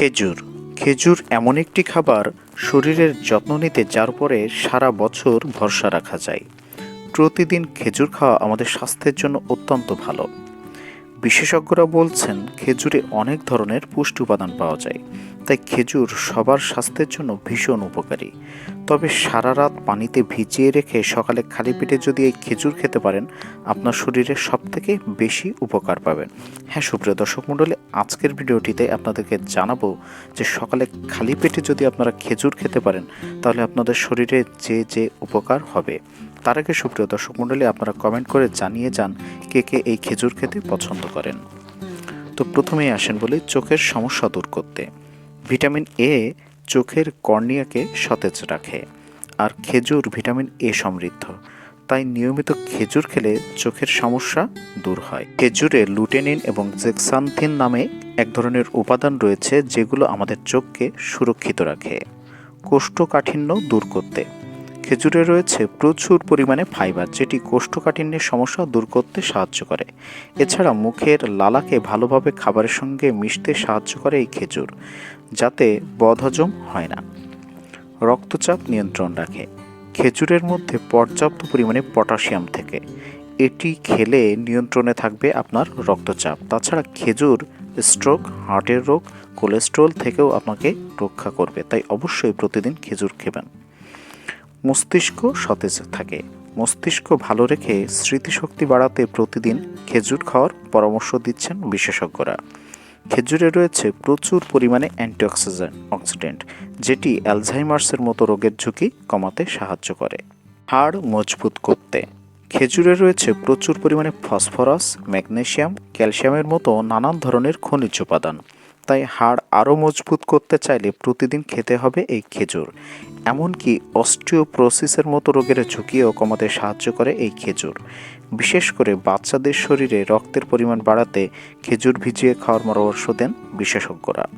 খেজুর। খেজুর এমন একটি খাবার শরীরের যত্ন নিতে যার পরে সারা বছর ভরসা রাখা যায়। প্রতিদিন খেজুর খাওয়া আমাদের স্বাস্থ্যের জন্য অত্যন্ত ভালো। বিশেষজ্ঞরা বলছেন, খেজুরে অনেক ধরনের পুষ্টি উপাদান পাওয়া যায়, তাই খেজুর সবার স্বাস্থ্যের জন্য ভীষণ উপকারী। তবে সারা রাত পানিতে ভিজিয়ে রেখে সকালে খালি পেটে যদি এই খেজুর খেতে পারেন, আপনার শরীরে সব থেকে বেশি উপকার পাবেন। হ্যাঁ সুপ্রিয় দর্শক মণ্ডলী, আজকের ভিডিওটিতে আপনাদেরকে জানাব যে সকালে খালি পেটে যদি আপনারা খেজুর খেতে পারেন, তাহলে আপনাদের শরীরে যে যে উপকার হবে। তার আগে সুপ্রিয় দর্শক মণ্ডলী, আপনারা কমেন্ট করে জানিয়ে যান কে কে এই খেজুর খেতে পছন্দ করেন। তো প্রথমেই আসেন বলি চোখের সমস্যা দূর করতে। ভিটামিন এ চোখের কর্নিয়াকে সতেজ রাখে আর খেজুর ভিটামিন এ সমৃদ্ধ। তাই নিয়মিত খেজুর খেলে চোখের সমস্যা দূর হয়। খেজুরে লুটেনিন এবং জেক্সান্থিন নামে এক ধরনের উপাদান রয়েছে যেগুলো আমাদের চোখকে সুরক্ষিত রাখে। কোষ্ঠকাঠিন্য দূর করতে। খেজুরে রয়েছে প্রচুর পরিমাণে ফাইবার, যেটি কোষ্ঠকাঠিন্যের সমস্যা দূর করতে সাহায্য করে। এছাড়া মুখের লালাকে ভালোভাবে খাবারের সঙ্গে মিশতে সাহায্য করে এই খেজুর, যাতে বদহজম হয় না। রক্তচাপ নিয়ন্ত্রণ রাখে। খেজুরের মধ্যে পর্যাপ্ত পরিমাণে পটাশিয়াম থেকে। এটি খেলে নিয়ন্ত্রণে থাকবে আপনার রক্তচাপ। তাছাড়া খেজুর স্ট্রোক, হার্টের রোগ, কোলেস্ট্রল থেকেও আপনাকে রক্ষা করবে, তাই অবশ্যই প্রতিদিন খেজুর খেবেন। মস্তিষ্ক সতেজ থাকে। মস্তিষ্ক ভালো রেখে স্মৃতিশক্তি বাড়াতে প্রতিদিন খেজুর খাওয়ার পরামর্শ দিচ্ছেন বিশেষজ্ঞরা। খেজুরে রয়েছে প্রচুর পরিমাণে অ্যান্টিঅক্সিডেন্ট, অক্সিডেন্ট, যেটি অ্যালঝাইমার্সের মতো রোগের ঝুঁকি কমাতে সাহায্য করে। হাড় মজবুত করতে। খেজুরে রয়েছে প্রচুর পরিমাণে ফসফরাস ম্যাগনেশিয়াম ক্যালসিয়ামের মতো নানান ধরনের খনিজ উপাদান। তাই হাড় আরও মজবুত করতে চাইলে প্রতিদিন খেতে হবে এই খেজুর। এমনকি অস্টিওপ্রোসিসের মতো রোগের ঝুঁকিও কমাতে সাহায্য করে এই খেজুর। বিশেষ করে বাচ্চাদের শরীরে রক্তের পরিমাণ বাড়াতে খেজুর ভিজিয়ে খাওয়ার পরামর্শ দেন বিশেষজ্ঞরা।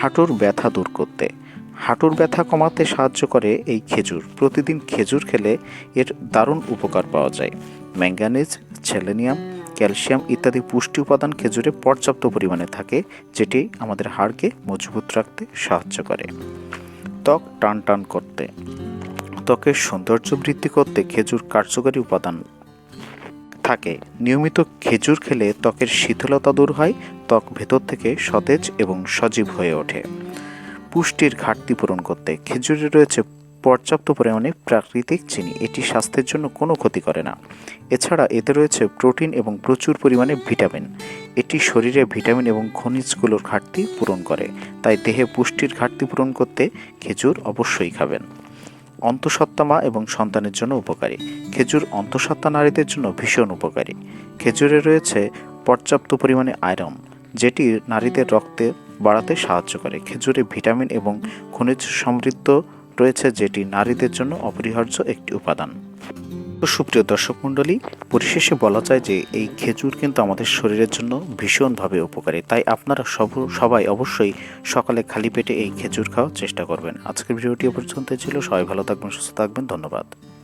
হাঁটুর ব্যথা দূর করতে। হাঁটুর ব্যথা কমাতে সাহায্য করে এই খেজুর। প্রতিদিন খেজুর খেলে এর দারুণ উপকার পাওয়া যায়। ম্যাঙ্গানিজ সেলেনিয়াম ক্যালসিয়াম ইত্যাদি পুষ্টি উপাদান খেজুরে পর্যাপ্ত পরিমাণে থাকে, যেটি আমাদের হাড়কে মজবুত রাখতে সাহায্য করে। ত্বক টান টান করতে। ত্বকের সৌন্দর্য বৃদ্ধি করতে খেজুর কার্যকরী উপাদান থাকে। নিয়মিত খেজুর খেলে ত্বকের শীতলতা দূর হয়, ত্বক ভেতর থেকে সতেজ এবং সজীব হয়ে ওঠে। পুষ্টির ঘাটতি পূরণ করতে খেজুরে রয়েছে পর্যাপ্ত পরিমাণে প্রাকৃতিক চিনি। এটি স্বাস্থ্যের জন্য কোনো ক্ষতি করে না। এছাড়া এতে রয়েছে প্রোটিন এবং প্রচুর পরিমাণে ভিটামিন। এটি শরীরে ভিটামিন এবং খনিজগুলোর ঘাটতি পূরণ করে। তাই দেহে পুষ্টির ঘাটতি পূরণ করতে খেজুর অবশ্যই খাবেন। অন্তঃসত্ত্বা মা এবং সন্তানের জন্য উপকারী। খেজুর অন্তঃসত্ত্বা নারীদের জন্য ভীষণ উপকারী। খেজুরে রয়েছে পর্যাপ্ত পরিমাণে আয়রন, যেটি নারীদের রক্তে বাড়াতে সাহায্য করে। খেজুরে ভিটামিন এবং খনিজ সমৃদ্ধ রয়েছে যেটি নারীদের জন্য অপরিহার্য একটি উপাদান। তো সুপ্রিয় দর্শক মণ্ডলী, পরিশেষে বলা যায় যে এই খেজুর কিন্তু আমাদের শরীরের জন্য ভীষণভাবে উপকারী। তাই আপনারা সব, সবাই অবশ্যই সকালে খালি পেটে এই খেজুর খাওয়ার চেষ্টা করবেন। আজকের ভিডিওটি পর্যন্ত ছিল। সবাই ভালো থাকবেন, সুস্থ থাকবেন। ধন্যবাদ।